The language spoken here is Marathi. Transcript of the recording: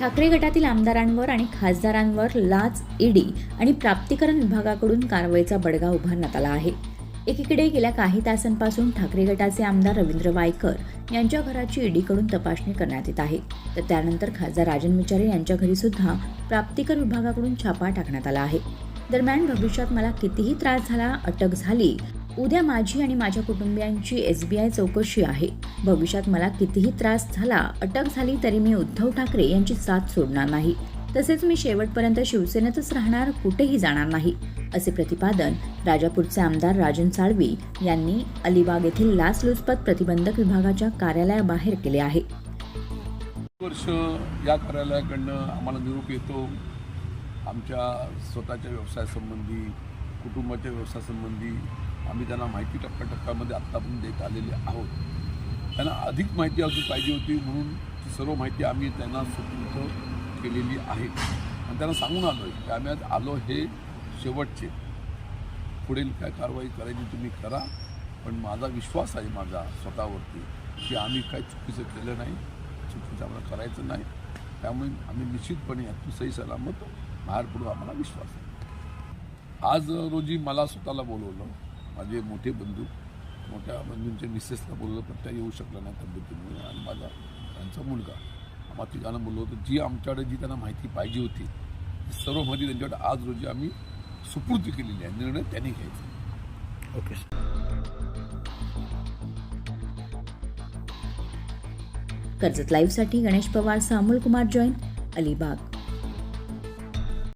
ठाकरे गटातील आमदारांवर आणि खासदारांवर लाच ईडी आणि प्राप्तिकरण विभागाकडून कारवाईचा बडगा उभारण्यात आला आहे. एकीकडे गेल्या काही तासांपासून ठाकरे गटाचे आमदार रवींद्र वायकर यांच्या घराची ईडीकडून तपासणी करण्यात येत आहे. तर त्यानंतर खासदार राजन विचारे यांच्या घरी सुद्धा प्राप्तिकर विभागाकडून छापा टाकण्यात आला आहे. दरम्यान भविष्यात मला कितीही त्रास झाला अटक झाली उद्या माझी आणि माझ्या कुटुंबियांची एस बी आय चौकशी आहे. भविष्यात मला कितीही त्रास झाला अटक झाली तरी मी उद्धव ठाकरे यांची साथ सोडणार नाही. तसेच मी शेवटपर्यंत शिवसेनेतच राहणार कुठेही जाणार नाही असे प्रतिपादन राजापूरचे आमदार राजन साळवी यांनी अलिबाग येथील लाचलुचपत प्रतिबंधक विभागाच्या कार्यालयाबाहेर केले आहे. वर्ष या कार्यालयाकडनं आम्हाला निरोप येतो. आमच्या स्वतःच्या व्यवसायासंबंधी कुटुंबाच्या व्यवसायासंबंधी आम्ही त्यांना माहिती टप्प्याटप्प्यामध्ये आत्तापर्यंत देत आलेले आहोत. त्यांना अधिक माहिती अजून पाहिजे होती म्हणून ती सर्व माहिती आम्ही त्यांना सुपूर्द केलेली आहे. आणि त्यांना सांगून आलो आहे की आम्ही आज आलो हे शेवटचे. पुढील काय कारवाई करायची तुम्ही करा पण माझा विश्वास आहे माझा स्वतःवरती की आम्ही काही चुकीचं केलं नाही चुकीचं आम्हाला करायचं नाही. त्यामुळे आम्ही निश्चितपणे यातून सही सलामत बाहेर पडू आम्हाला विश्वास आहे. आज रोजी मला स्वतःला बोलवलं. माझे मोठे बंधू मोठ्या बंधूंच्या मिसेसला बोलवलं पण त्या येऊ शकल्या नाही तब्येतीमुळे आणि माझा त्यांचा मुलगा. आम्हाला तिघांना बोललो होतं जी आमच्याकडे जी त्यांना माहिती पाहिजे होती ती सर्व माहिती त्यांच्याकडे आज रोजी आम्ही सुपूर्द केलेली आहे. निर्णय त्यांनी घ्यायचा. ओके कर्जत लाईव्हसाठी गणेश पवार अमोल कुमार जैन अलिबाग.